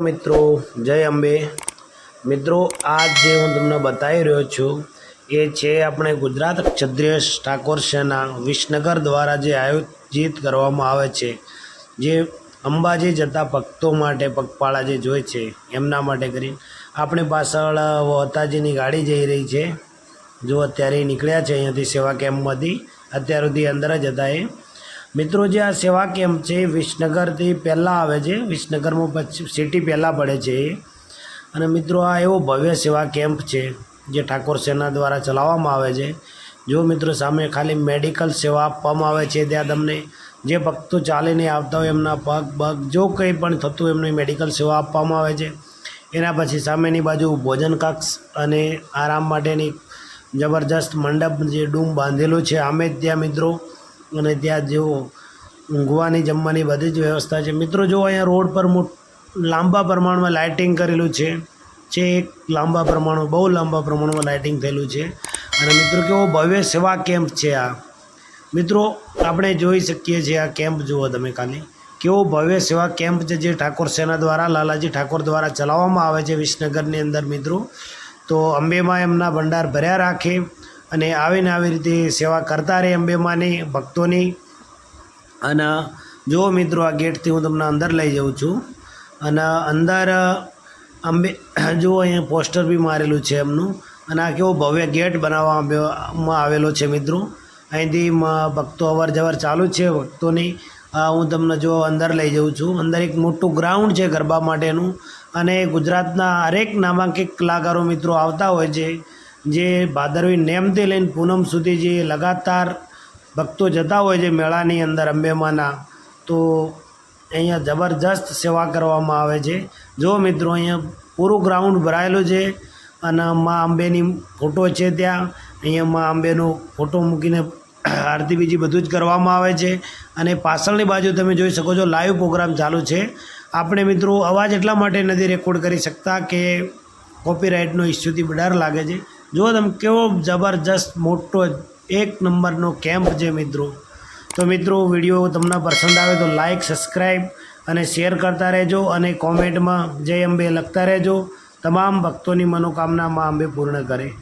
મિત્રો, જય અંબે. મિત્રો આજ જે હું તમને બતાવી રહ્યો છું, એ છે આપણે ગુજરાત ક્ષત્રિય ઠાકોર સેના વિસનગર દ્વારા જે આયોજિત કરવામાં આવે છે, જે અંબાજી જતા ભક્તો માટે પગપાળા જે જોઈ છે, એમના માટે કરી. આપણી પાછળ વતાજીની ગાડી જઈ રહી છે. જો અત્યારે નીકળ્યા છે, અહીંયાથી સેવા કેમ્પમાંથી અત્યાર સુધી અંદર જ હતા એ. મિત્રો, જે આ સેવા કેમ્પ છે એ વિસનગરથી પહેલાં આવે છે. વિસનગરમાં પછી સિટી પહેલાં પડે છે એ. અને મિત્રો, આ એવો ભવ્ય સેવા કેમ્પ છે, જે ઠાકોર સેના દ્વારા ચલાવવામાં આવે છે. જો મિત્રો, સામે ખાલી મેડિકલ સેવા આપવામાં આવે છે, ત્યાં તમને જે ભક્તો ચાલીને આવતા હોય, એમના પગ પગ, જો કંઈ પણ થતું એમની મેડિકલ સેવા આપવામાં આવે છે. એના પછી સામેની બાજુ ભોજન કક્ષ અને આરામ માટેની જબરજસ્ત મંડપ જે ડૂમ બાંધેલું છે. આમે ત્યાં મિત્રો અને ત્યાં જેવો ઊંઘવાની, જમવાની બધી જ વ્યવસ્થા છે. મિત્રો, જો અહીંયા રોડ પર મોટ, લાંબા પ્રમાણમાં લાઇટિંગ કરેલું છે, જે એક લાંબા પ્રમાણમાં, બહુ લાંબા પ્રમાણમાં લાઇટિંગ થયેલું છે. અને મિત્રો, કેવો ભવ્ય સેવા કેમ્પ છે આ. મિત્રો, આપણે જોઈ શકીએ છીએ આ કેમ્પ, જુઓ તમે ખાલી. કેવો ભવ્ય સેવા કેમ્પ છે જે ઠાકોર સેના દ્વારા, લાલાજી ઠાકોર દ્વારા ચલાવવામાં આવે છે વિસનગરની અંદર, મિત્રો. તો અંબેમાં એમના ભંડાર ભર્યા રાખે. અને આવીને આવી રીતે સેવા કરતા રહે અંબેમાની, ભક્તોની. અને જુઓ મિત્રો, આ ગેટથી હું તમને અંદર લઈ જાઉં છું. અને અંદર અંબે, જુઓ અહીંયા પોસ્ટર બી મારેલું છે એમનું. અને આ કેવો ભવ્ય ગેટ બનાવવામાં આવેલો છે મિત્રો. અહીંથી ભક્તો અવર જવર ચાલુ છે ભક્તોની. હું તમને જો અંદર લઈ જાઉં છું. અંદર એક મોટું ગ્રાઉન્ડ છે ગરબા માટેનું. અને ગુજરાતના હરેક નામાંકિત કલાકારો મિત્રો આવતા હોય છે. જે ભાદરવી નેમથી લઈને પૂનમ સુધી જે લગાતાર ભક્તો જતા હોય છે મેળાની અંદર અંબેમાના, તો અહીંયા જબરજસ્ત સેવા કરવામાં આવે છે. જો મિત્રો અહીંયા પૂરું ગ્રાઉન્ડ ભરાયેલું છે અને મા અંબેની ફોટો છે ત્યાં, અહીંયા મા અંબેનો ફોટો મૂકીને આરતી બીજી બધું જ કરવામાં આવે છે. અને પાછળની બાજુ તમે જોઈ શકો છો લાઈવ પ્રોગ્રામ ચાલુ છે. આપણે મિત્રો અવાજ એટલા માટે નથી રેકોર્ડ કરી શકતા કે કોપીરાઇટનો ઇસ્યુથી ડર લાગે છે. જો તમે કેવો જબરજસ્ત મોટો એક નંબરનો કેમ્પ છે મિત્રો, તો મિત્રો વીડિયો તમને પસંદ આવે તો લાઇક સબસ્ક્રાઈબ અને શેર કરતા રહેજો અને કોમેન્ટમાં જય અંબે લખતા રહેજો. તમામ ભક્તોની મનોકામના માં અંબે પૂર્ણ કરે.